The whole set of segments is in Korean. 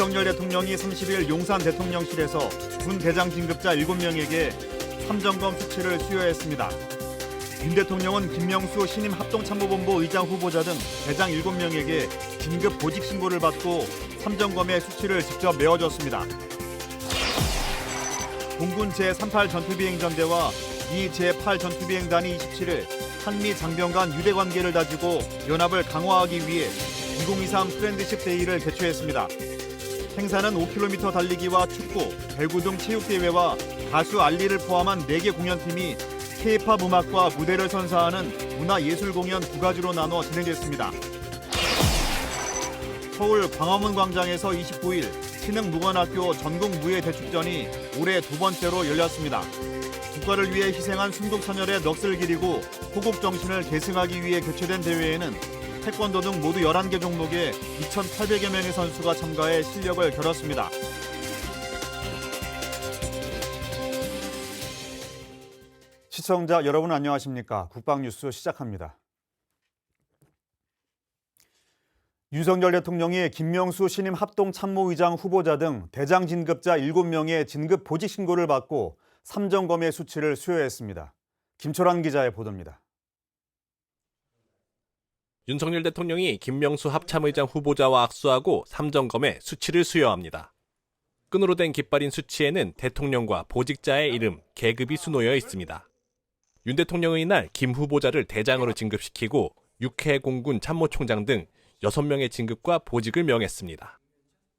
윤석열 대통령이 30일 용산 대통령실에서 군 대장 진급자 7명에게 삼점검 수치를 수여했습니다. 윤 대통령은 김명수 신임 합동참모본부 의장 후보자 등 대장 7명에게 진급 보직 신고를 받고 삼점검의 수치를 직접 메워줬습니다. 공군 제38 전투비행전대와 이 제8 전투비행단이 27일 한미 장병 간 유대 관계를 다지고 연합을 강화하기 위해 2023 프렌드십 데이를 개최했습니다. 행사는 5km 달리기와 축구, 배구 등 체육대회와 가수 알리를 포함한 4개 공연팀이 K-팝 음악과 무대를 선사하는 문화예술 공연 두 가지로 나눠 진행됐습니다. 서울 광화문 광장에서 29일 신흥 무관학교 전국 무예 대축전이 올해 두 번째로 열렸습니다. 국가를 위해 희생한 순국 선열의 넋을 기리고 호국 정신을 계승하기 위해 개최된 대회에는 태권도 등 모두 11개 종목에 2,800여 명의 선수가 참가해 실력을 겨뤘습니다. 시청자 여러분 안녕하십니까? 국방뉴스 시작합니다. 윤석열 대통령이 김명수 신임 합동 참모의장 후보자 등 대장 진급자 7명의 진급 보직 신고를 받고 삼정검의 수치를 수여했습니다. 김철환 기자의 보도입니다. 윤석열 대통령이 김명수 합참의장 후보자와 악수하고 삼정검에 수치를 수여합니다. 끈으로 된 깃발인 수치에는 대통령과 보직자의 이름, 계급이 수놓여 있습니다. 윤 대통령의 날 김 후보자를 대장으로 진급시키고 육해 공군 참모총장 등 6명의 진급과 보직을 명했습니다.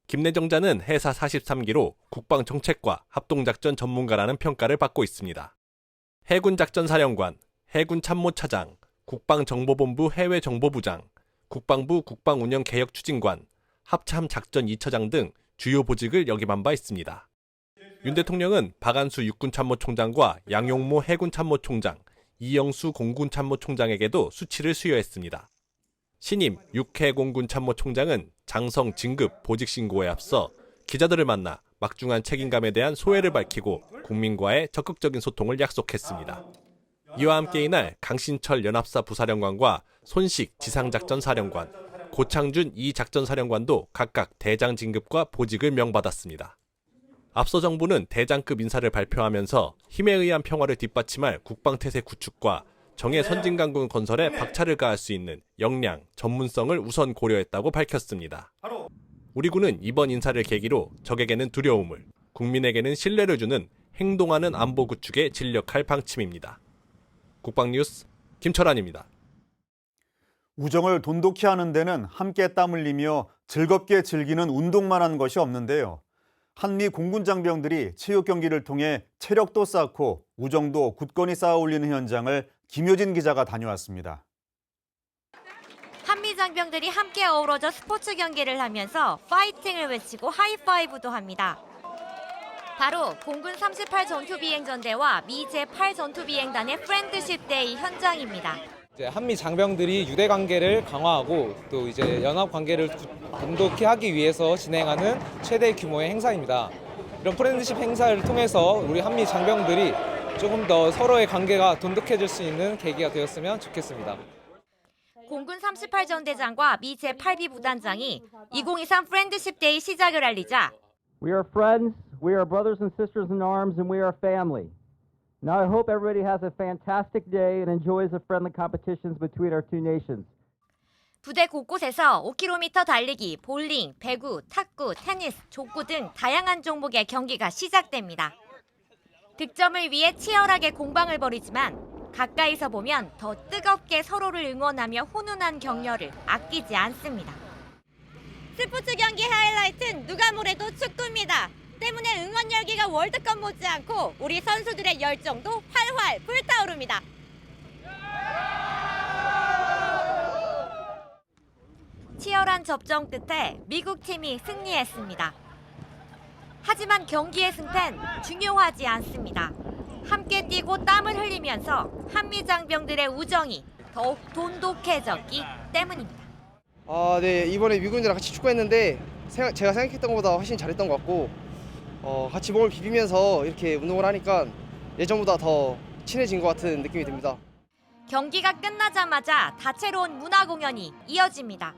김내정자는 해사 43기로 국방정책과 합동작전 전문가라는 평가를 받고 있습니다. 해군작전사령관, 해군참모차장, 국방정보본부 해외정보부장, 국방부 국방운영개혁추진관, 합참작전 2처장 등 주요 보직을 역임한 바 있습니다. 윤 대통령은 박안수 육군참모총장과 양용모 해군참모총장, 이영수 공군참모총장에게도 수치를 수여했습니다. 신임 육해공군참모총장은 장성 진급 보직 신고에 앞서 기자들을 만나 막중한 책임감에 대한 소회를 밝히고 국민과의 적극적인 소통을 약속했습니다. 이와 함께 이날 강신철 연합사 부사령관과 손식 지상작전사령관, 고창준 이 작전사령관도 각각 대장 진급과 보직을 명받았습니다. 앞서 정부는 대장급 인사를 발표하면서 힘에 의한 평화를 뒷받침할 국방태세 구축과 정예 선진강군 건설에 박차를 가할 수 있는 역량, 전문성을 우선 고려했다고 밝혔습니다. 우리 군은 이번 인사를 계기로 적에게는 두려움을, 국민에게는 신뢰를 주는 행동하는 안보 구축에 진력할 방침입니다. 국방뉴스 김철환입니다. 우정을 돈독히 하는 데는 함께 땀 흘리며 즐겁게 즐기는 운동만 한 것이 없는데요. 한미 공군 장병들이 체육 경기를 통해 체력도 쌓고 우정도 굳건히 쌓아 올리는 현장을 김효진 기자가 다녀왔습니다. 한미 장병들이 함께 어우러져 스포츠 경기를 하면서 파이팅을 외치고 하이파이브도 합니다. 바로 공군 38 전투비행전대와 미 제8 전투비행단의 프렌드십 데이 현장입니다. 이제 한미 장병들이 유대 관계를 강화하고 또 이제 연합 관계를 돈독히 하기 위해서 진행하는 최대 규모의 행사입니다. 이런 프렌드십 행사를 통해서 우리 한미 장병들이 조금 더 서로의 관계가 돈독해질 수 있는 계기가 되었으면 좋겠습니다. 공군 38 전대장과 미 제8비 부단장이 2023 프렌드십 데이 시작을 알리자 We are friends, we are brothers and sisters in arms, and we are family. Now I hope everybody has a fantastic day and enjoys the friendly competitions between our two nations. 부대 곳곳에서 5km 달리기, 볼링, 배구, 탁구, 테니스, 족구 등 다양한 종목의 경기가 시작됩니다. 득점을 위해 치열하게 공방을 벌이지만 가까이서 보면 더 뜨겁게 서로를 응원하며 훈훈한 격려를 아끼지 않습니다. 스포츠 경기 하이라이트는 누가 뭐래도 축구입니다. 때문에 응원 열기가 월드컵 못지않고 우리 선수들의 열정도 활활 불타오릅니다. 치열한 접전 끝에 미국 팀이 승리했습니다. 하지만 경기의 승패는 중요하지 않습니다. 함께 뛰고 땀을 흘리면서 한미 장병들의 우정이 더욱 돈독해졌기 때문입니다. 아, 네 이번에 미군이랑 같이 축구했는데 제가 생각했던 것보다 훨씬 잘했던 것 같고 어, 같이 몸을 비비면서 이렇게 운동을 하니까 예전보다 더 친해진 것 같은 느낌이 듭니다. 경기가 끝나자마자 다채로운 문화 공연이 이어집니다.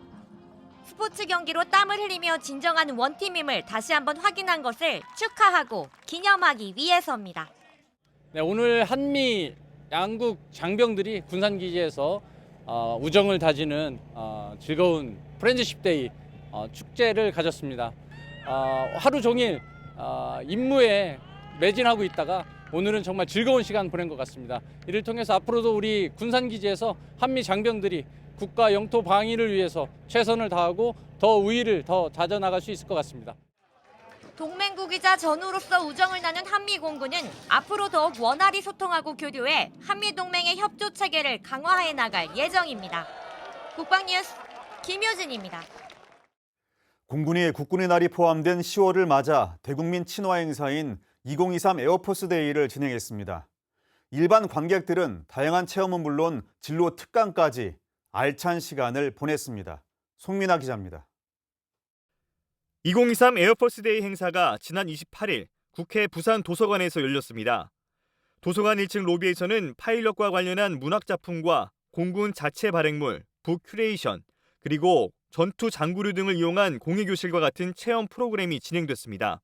스포츠 경기로 땀을 흘리며 진정한 원팀임을 다시 한번 확인한 것을 축하하고 기념하기 위해서입니다. 네, 오늘 한미 양국 장병들이 군산기지에서 어, 우정을 다지는 어, 즐거운 프렌즈십 데이 어, 축제를 가졌습니다. 어, 하루 종일 어, 임무에 매진하고 있다가 오늘은 정말 즐거운 시간 보낸 것 같습니다. 이를 통해서 앞으로도 우리 군산기지에서 한미 장병들이 국가 영토 방위를 위해서 최선을 다하고 더 우위를 더 다져나갈 수 있을 것 같습니다. 동맹국이자 전우로서 우정을 나눈 한미 공군은 앞으로 더욱 원활히 소통하고 교류해 한미 동맹의 협조 체계를 강화해 나갈 예정입니다. 국방뉴스 김효진입니다. 공군이 국군의 날이 포함된 10월을 맞아 대국민 친화 행사인 2023 에어포스 데이를 진행했습니다. 일반 관객들은 다양한 체험은 물론 진로 특강까지 알찬 시간을 보냈습니다. 송민아 기자입니다. 2023 에어포스 데이 행사가 지난 28일 국회 부산 도서관에서 열렸습니다. 도서관 1층 로비에서는 파일럿과 관련한 문학 작품과 공군 자체 발행물, 북 큐레이션, 그리고 전투 장구류 등을 이용한 공예교실과 같은 체험 프로그램이 진행됐습니다.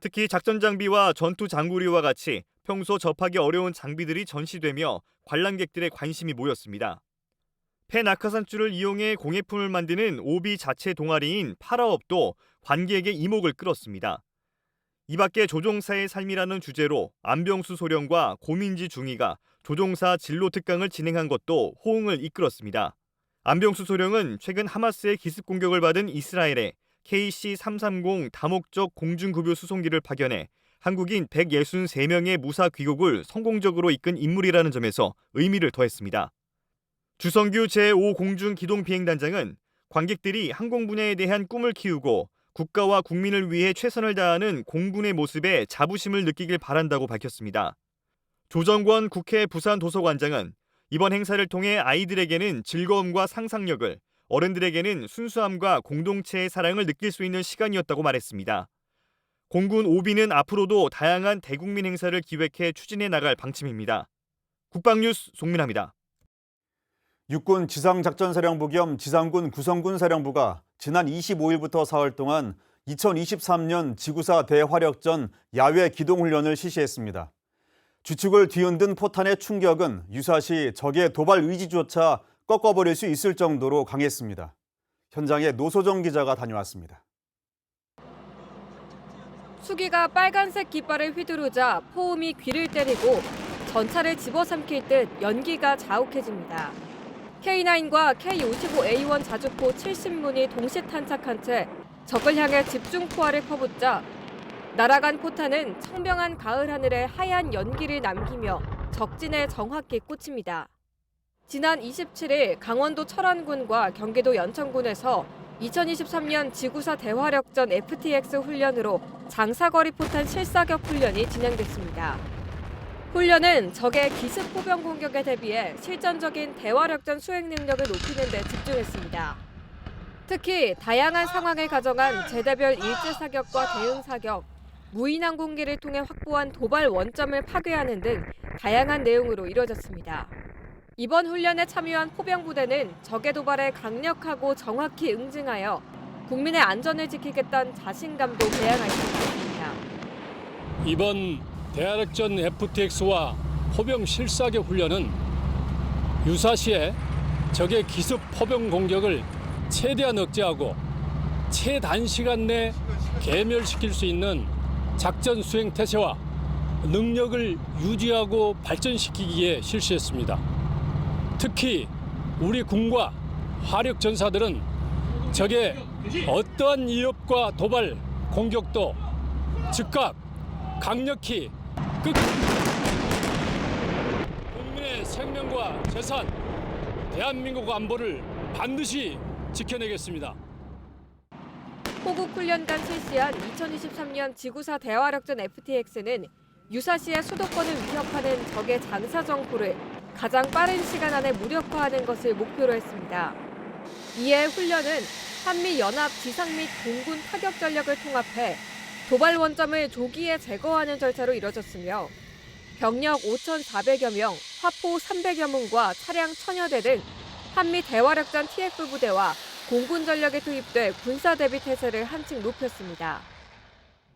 특히 작전 장비와 전투 장구류와 같이 평소 접하기 어려운 장비들이 전시되며 관람객들의 관심이 모였습니다. 폐 낙하산줄을 이용해 공예품을 만드는 오비 자체 동아리인 파라업도 관객의 이목을 끌었습니다. 이 밖에 조종사의 삶이라는 주제로 안병수 소령과 고민지 중위가 조종사 진로 특강을 진행한 것도 호응을 이끌었습니다. 안병수 소령은 최근 하마스의 기습 공격을 받은 이스라엘에 KC-330 다목적 공중급유 수송기를 파견해 한국인 163명의 무사 귀국을 성공적으로 이끈 인물이라는 점에서 의미를 더했습니다. 주성규 제5공중기동비행단장은 관객들이 항공 분야에 대한 꿈을 키우고 국가와 국민을 위해 최선을 다하는 공군의 모습에 자부심을 느끼길 바란다고 밝혔습니다. 조정권 국회 부산도서관장은 이번 행사를 통해 아이들에게는 즐거움과 상상력을, 어른들에게는 순수함과 공동체의 사랑을 느낄 수 있는 시간이었다고 말했습니다. 공군 오비는 앞으로도 다양한 대국민 행사를 기획해 추진해 나갈 방침입니다. 국방뉴스 송민아입니다. 육군 지상작전사령부 겸 지상군 구성군 사령부가 지난 25일부터 사흘 동안 2023년 지구사 대화력전 야외 기동훈련을 실시했습니다. 주축을 뒤흔든 포탄의 충격은 유사시 적의 도발 의지조차 꺾어버릴 수 있을 정도로 강했습니다. 현장에 노소정 기자가 다녀왔습니다. 수기가 빨간색 깃발을 휘두르자 포음이 귀를 때리고 전차를 집어삼킬 듯 연기가 자욱해집니다. K9과 K55A1 자주포 70문이 동시 탄착한 채 적을 향해 집중 포화를 퍼붓자 날아간 포탄은 청명한 가을 하늘에 하얀 연기를 남기며 적진에 정확히 꽂힙니다. 지난 27일 강원도 철원군과 경기도 연천군에서 2023년 지구사 대화력전 FTX 훈련으로 장사거리 포탄 실사격 훈련이 진행됐습니다. 훈련은 적의 기습 포병 공격에 대비해 실전적인 대화력전 수행 능력을 높이는 데 집중했습니다. 특히 다양한 상황을 가정한 제대별 일제 사격과 대응 사격, 무인항 공기를 통해 확보한 도발 원점을 파괴하는 등 다양한 내용으로 이뤄졌습니다. 이번 훈련에 참여한 포병 부대는 적의 도발에 강력하고 정확히 응징하여 국민의 안전을 지키겠다는 자신감도 배양할 수 있습니다. 이번 대화력전 FTX와 포병 실사격 훈련은 유사시에 적의 기습 포병 공격을 최대한 억제하고 최단 시간 내 괴멸시킬 수 있는 작전 수행 태세와 능력을 유지하고 발전시키기에 실시했습니다. 특히 우리 군과 화력 전사들은 적의 어떠한 위협과 도발 공격도 즉각 강력히 끝 국민의 생명과 재산 대한민국 안보를 반드시 지켜내겠습니다. 호국 훈련단 실시한 2023년 지구사 대화력전 FTX는 유사시의 수도권을 위협하는 적의 장사 정포를 가장 빠른 시간 안에 무력화하는 것을 목표로 했습니다. 이에 훈련은 한미 연합 지상 및 공군 타격 전력을 통합해 도발 원점을 조기에 제거하는 절차로 이뤄졌으며 병력 5,400여 명, 화포 300여 문과 차량 1,000여 대 등 한미 대화력전 TF 부대와 공군 전력에 투입돼 군사 대비 태세를 한층 높였습니다.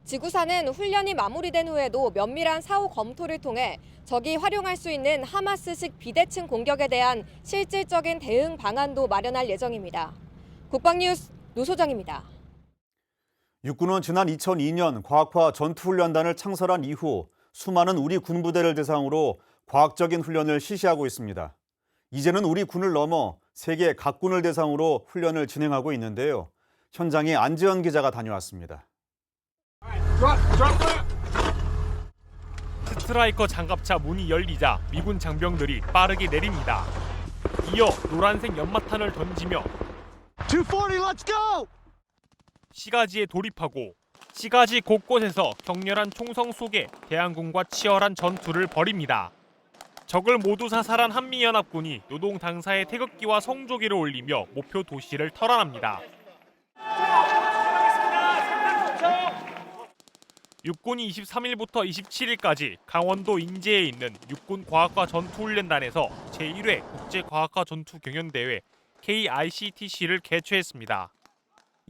지구사는 훈련이 마무리된 후에도 면밀한 사후 검토를 통해 적이 활용할 수 있는 하마스식 비대칭 공격에 대한 실질적인 대응 방안도 마련할 예정입니다. 국방뉴스 노소정입니다. 육군은 지난 2002년 과학화 전투훈련단을 창설한 이후 수많은 우리 군부대를 대상으로 과학적인 훈련을 실시하고 있습니다. 이제는 우리 군을 넘어 세계 각군을 대상으로 훈련을 진행하고 있는데요. 현장에 안지현 기자가 다녀왔습니다. 스트라이커 장갑차 문이 열리자 미군 장병들이 빠르게 내립니다. 이어 노란색 연마탄을 던지며 시가지에 돌입하고 시가지 곳곳에서 격렬한 총성 속에 대한군과 치열한 전투를 벌입니다. 적을 모두 사살한 한미연합군이 노동 당사의 태극기와 성조기를 올리며 목표 도시를 털어납니다. 육군이 23일부터 27일까지 강원도 인제에 있는 육군 과학과 전투훈련단에서 제1회 국제과학과 전투 경연대회 KICTC를 개최했습니다.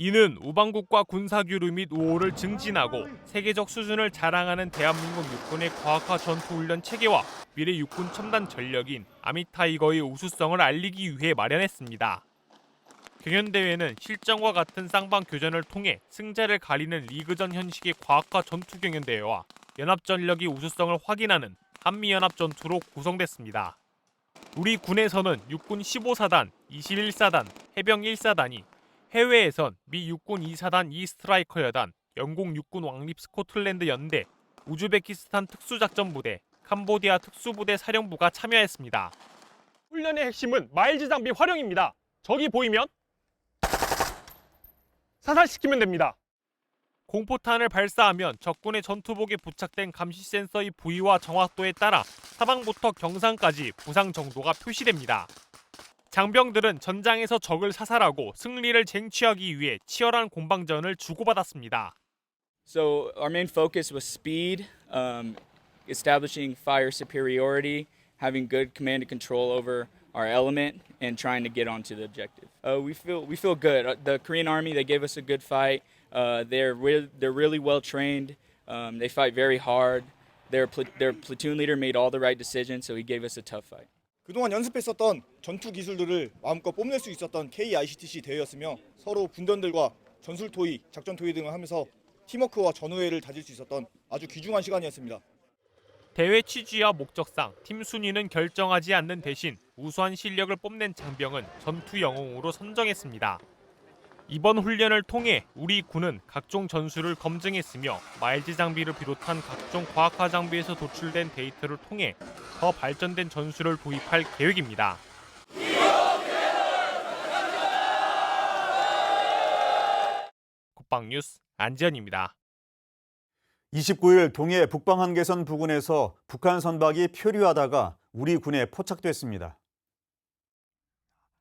이는 우방국과 군사교류 및 우호를 증진하고 세계적 수준을 자랑하는 대한민국 육군의 과학화 전투훈련 체계와 미래 육군 첨단 전력인 아미타이거의 우수성을 알리기 위해 마련했습니다. 경연대회는 실전과 같은 쌍방 교전을 통해 승자를 가리는 리그전 형식의 과학화 전투 경연대회와 연합전력의 우수성을 확인하는 한미연합 전투로 구성됐습니다. 우리 군에서는 육군 15사단, 21사단, 해병 1사단이 해외에선 미 육군 2사단 2스트라이커 여단, 영국 육군 왕립 스코틀랜드 연대, 우즈베키스탄 특수작전부대, 캄보디아 특수부대 사령부가 참여했습니다. 훈련의 핵심은 마일즈 장비 활용입니다. 적이 보이면 사살시키면 됩니다. 공포탄을 발사하면 적군의 전투복에 부착된 감시 센서의 부위와 정확도에 따라 사방부터 경상까지 부상 정도가 표시됩니다. 장병들은 전장에서 적을 사살하고 승리를 쟁취하기 위해 치열한 공방전을 주고받았습니다. So our main focus was speed, um, establishing fire superiority, having good command and control over our element, and trying to get onto the objective. Uh, we feel we feel good. Uh, The Korean Army they gave us a good fight. Uh, they're re- they're really well trained. Um, they fight very hard. Their pla- their platoon leader made all the right decisions, so he gave us a tough fight. 그동안 연습했었던 전투 기술들을 마음껏 뽐낼 수 있었던 KICTC 대회였으며 서로 군전들과 전술 토의, 작전 토의 등을 하면서 팀워크와 전우회를 다질 수 있었던 아주 귀중한 시간이었습니다. 대회 취지와 목적상 팀 순위는 결정하지 않는 대신 우수한 실력을 뽐낸 장병은 전투 영웅으로 선정했습니다. 이번 훈련을 통해 우리 군은 각종 전술을 검증했으며 마일즈 장비를 비롯한 각종 과학화 장비에서 도출된 데이터를 통해 더 발전된 전술을 도입할 계획입니다. 국방 뉴스 안지현입니다. 29일 동해 북방 한계선 부근에서 북한 선박이 표류하다가 우리 군에 포착됐습니다.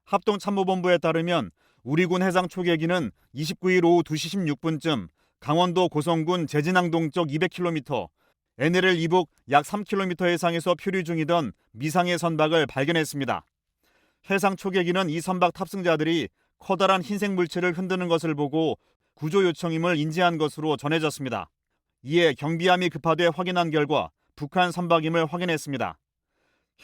합동참모본부에 따르면 우리 군 해상 초계기는 29일 오후 2시 16분쯤 강원도 고성군 제진항 동쪽 200km, NLL 이북 약 3km 해상에서 표류 중이던 미상의 선박을 발견했습니다. 해상 초계기는 이 선박 탑승자들이 커다란 흰색 물체를 흔드는 것을 보고 구조 요청임을 인지한 것으로 전해졌습니다. 이에 경비함이 급하되 확인한 결과 북한 선박임을 확인했습니다.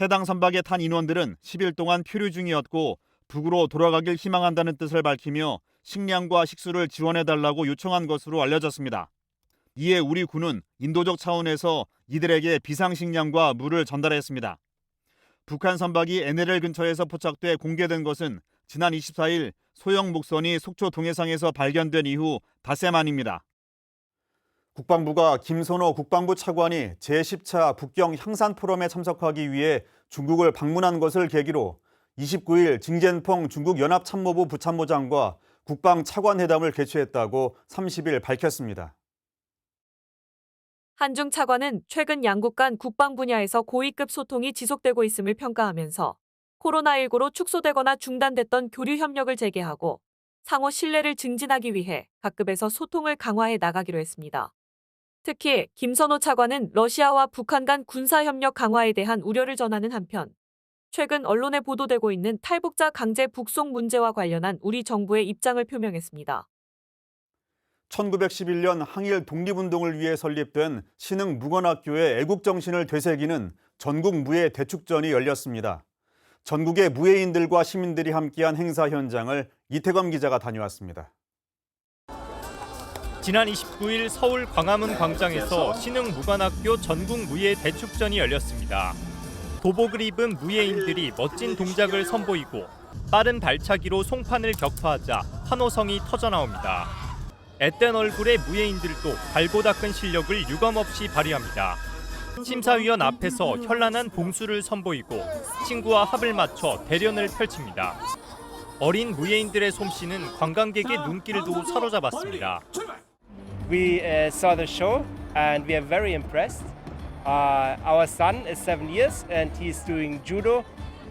해당 선박에 탄 인원들은 10일 동안 표류 중이었고 북으로 돌아가길 희망한다는 뜻을 밝히며 식량과 식수를 지원해달라고 요청한 것으로 알려졌습니다. 이에 우리 군은 인도적 차원에서 이들에게 비상식량과 물을 전달했습니다. 북한 선박이 NLL 근처에서 포착돼 공개된 것은 지난 24일 소형 목선이 속초 동해상에서 발견된 이후 닷새 만입니다. 국방부가 김선호 국방부 차관이 제10차 북경 향산 포럼에 참석하기 위해 중국을 방문한 것을 계기로 29일 징젠펑 중국 연합참모부 부참모장과 국방 차관 회담을 개최했다고 30일 밝혔습니다. 한중 차관은 최근 양국 간 국방 분야에서 고위급 소통이 지속되고 있음을 평가하면서 코로나19로 축소되거나 중단됐던 교류 협력을 재개하고 상호 신뢰를 증진하기 위해 각급에서 소통을 강화해 나가기로 했습니다. 특히 김선호 차관은 러시아와 북한 간 군사 협력 강화에 대한 우려를 전하는 한편 최근 언론에 보도되고 있는 탈북자 강제 북송 문제와 관련한 우리 정부의 입장을 표명했습니다. 1911년 항일 독립운동을 위해 설립된 신흥 무관학교의 애국정신을 되새기는 전국 무예 대축전이 열렸습니다. 전국의 무예인들과 시민들이 함께한 행사 현장을 이태검 기자가 다녀왔습니다. 지난 29일 서울 광화문 광장에서 신흥 무관학교 전국 무예 대축전이 열렸습니다. 도복을 입은 무예인들이 멋진 동작을 선보이고 빠른 발차기로 송판을 격파하자 환호성이 터져나옵니다. 앳된 얼굴의 무예인들도 갈고 닦은 실력을 유감없이 발휘합니다. 심사위원 앞에서 현란한 봉수를 선보이고 친구와 합을 맞춰 대련을 펼칩니다. 어린 무예인들의 솜씨는 관광객의 눈길도 사로잡았습니다. We uh, saw the show and we are very impressed. Uh, our son is seven years and he's doing judo,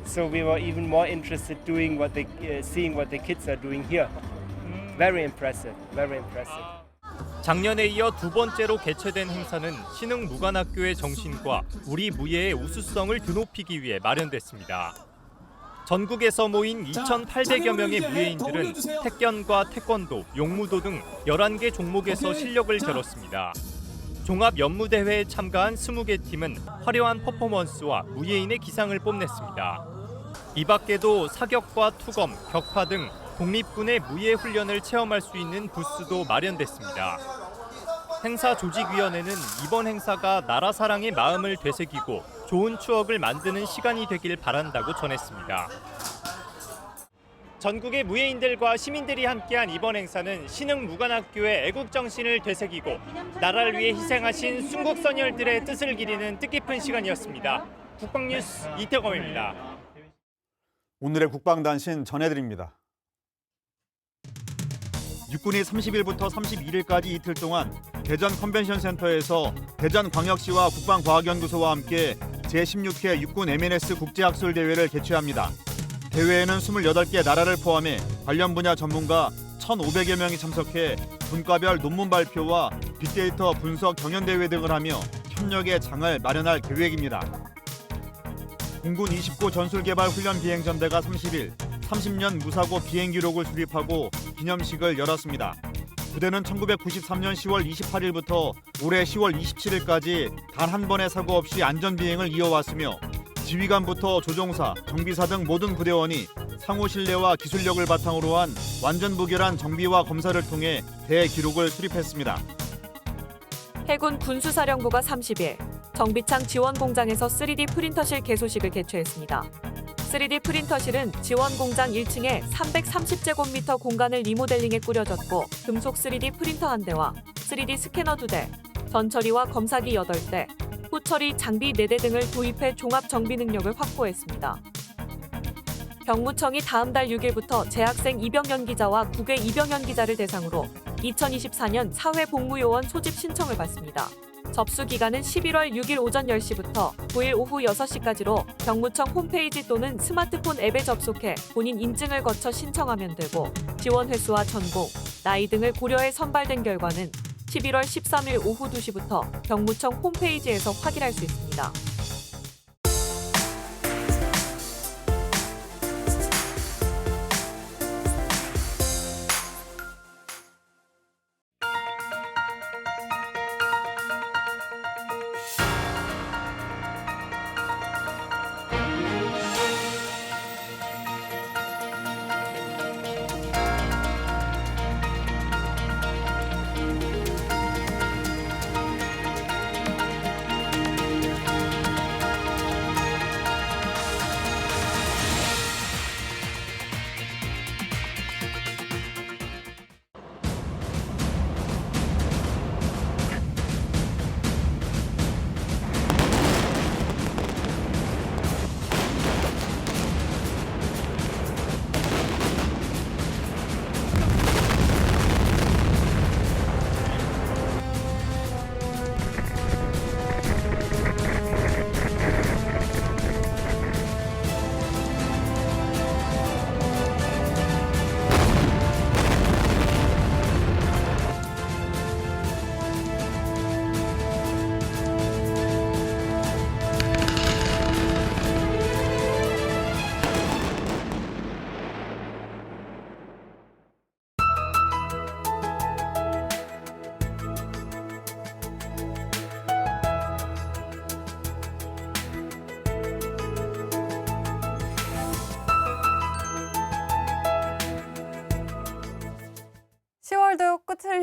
so we were even more interested doing what they, uh, seeing what the kids are doing here. Very impressive, very impressive. 작년에 이어 두 번째로 개최된 행사는 신흥 무관학교의 정신과 우리 무예의 우수성을 드높이기 위해 마련됐습니다. 전국에서 모인 2,800여 명의 무예인들은 태권과 태권도, 용무도 등 11개 종목에서 실력을 겨뤘습니다. 종합 연무대회에 참가한 20개 팀은 화려한 퍼포먼스와 무예인의 기상을 뽐냈습니다. 이 밖에도 사격과 투검, 격파 등 독립군의 무예 훈련을 체험할 수 있는 부스도 마련됐습니다. 행사 조직위원회는 이번 행사가 나라 사랑의 마음을 되새기고 좋은 추억을 만드는 시간이 되길 바란다고 전했습니다. 전국의 무예인들과 시민들이 함께한 이번 행사는 신흥 무관학교의 애국 정신을 되새기고 나라를 위해 희생하신 순국 선열들의 뜻을 기리는 뜻깊은 시간이었습니다. 국방뉴스 이태검입니다. 오늘의 국방단신 전해드립니다. 육군이 30일부터 31일까지 이틀 동안 대전 컨벤션 센터에서 대전광역시와 국방과학연구소와 함께 제16회 육군 M&S 국제학술 대회를 개최합니다. 대회에는 28개 나라를 포함해 관련 분야 전문가 1,500여 명이 참석해 분과별 논문 발표와 빅데이터 분석 경연 대회 등을 하며 협력의 장을 마련할 계획입니다. 공군 29 전술개발 훈련 비행전대가 30일 30년 무사고 비행 기록을 수립하고 기념식을 열었습니다. 부대는 1993년 10월 28일부터 올해 10월 27일까지 단 한 번의 사고 없이 안전 비행을 이어왔으며 지휘관부터 조종사, 정비사 등 모든 부대원이 상호 신뢰와 기술력을 바탕으로 한 완전 무결한 정비와 검사를 통해 대기록을 수립했습니다. 해군 군수사령부가 30일 정비창 지원 공장에서 3D 프린터실 개소식을 개최했습니다. 3D 프린터실은 지원 공장 1층에 330제곱미터 공간을 리모델링에 꾸려졌고 금속 3D 프린터 한 대와 3D 스캐너 2대, 전처리와 검사기 8대, 후처리 장비 4대 등을 도입해 종합 정비 능력을 확보했습니다. 병무청이 다음 달 6일부터 재학생 입영 연기자와 국외 입영 연기자를 대상으로 2024년 사회복무요원 소집 신청을 받습니다. 접수 기간은 11월 6일 오전 10시부터 9일 오후 6시까지로 병무청 홈페이지 또는 스마트폰 앱에 접속해 본인 인증을 거쳐 신청하면 되고 지원 횟수와 전공, 나이 등을 고려해 선발된 결과는 11월 13일 오후 2시부터 병무청 홈페이지에서 확인할 수 있습니다.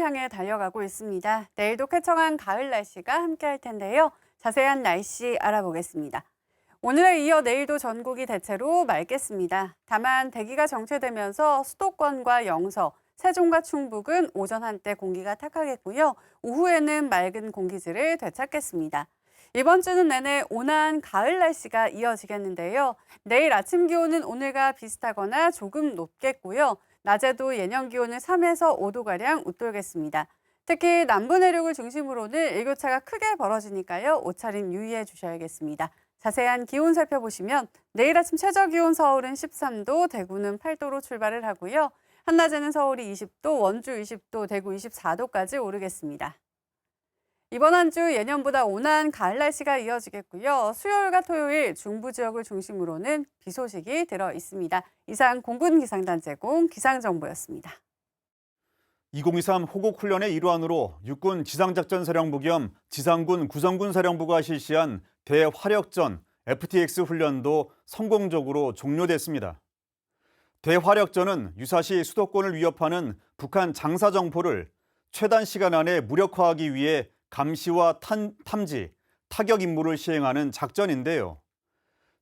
향해 달려가고 있습니다. 내일도 쾌청한 가을 날씨가 함께할 텐데요. 자세한 날씨 알아보겠습니다. 오늘에 이어 내일도 전국이 대체로 맑겠습니다. 다만 대기가 정체되면서 수도권과 영서, 세종과 충북은 오전 한때 공기가 탁하겠고요. 오후에는 맑은 공기질을 되찾겠습니다. 이번 주는 내내 온화한 가을 날씨가 이어지겠는데요. 내일 아침 기온은 오늘과 비슷하거나 조금 높겠고요. 낮에도 예년 기온을 3에서 5도가량 웃돌겠습니다. 특히 남부 내륙을 중심으로는 일교차가 크게 벌어지니까요. 옷차림 유의해 주셔야겠습니다. 자세한 기온 살펴보시면 내일 아침 최저 기온 서울은 13도, 대구는 8도로 출발을 하고요. 한낮에는 서울이 20도, 원주 20도, 대구 24도까지 오르겠습니다. 이번 한 주 예년보다 온화한 가을 날씨가 이어지겠고요. 수요일과 토요일 중부 지역을 중심으로는 비 소식이 들어 있습니다. 이상 공군 기상단 제공 기상 정보였습니다. 2023 호국 훈련의 일환으로 육군 지상작전 사령부 겸 지상군 구성군 사령부가 실시한 대화력전 FTX 훈련도 성공적으로 종료됐습니다. 대화력전은 유사시 수도권을 위협하는 북한 장사 정포를 최단 시간 안에 무력화하기 위해 감시와 탄, 탐지, 타격 임무를 시행하는 작전인데요.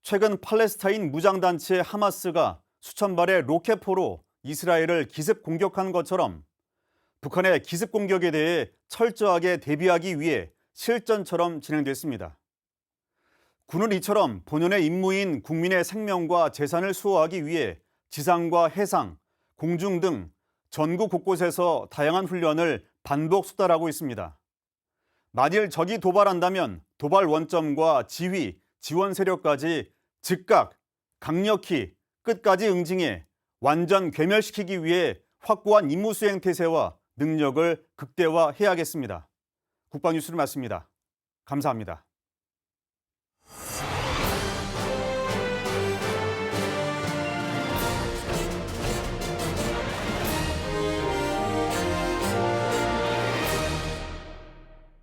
최근 팔레스타인 무장단체 하마스가 수천 발의 로켓포로 이스라엘을 기습 공격한 것처럼 북한의 기습 공격에 대해 철저하게 대비하기 위해 실전처럼 진행됐습니다. 군은 이처럼 본연의 임무인 국민의 생명과 재산을 수호하기 위해 지상과 해상, 공중 등 전국 곳곳에서 다양한 훈련을 반복 수달하고 있습니다. 만일 적이 도발한다면 도발 원점과 지휘, 지원 세력까지 즉각, 강력히 끝까지 응징해 완전 괴멸시키기 위해 확고한 임무 수행 태세와 능력을 극대화해야겠습니다. 국방뉴스를 마칩니다. 감사합니다.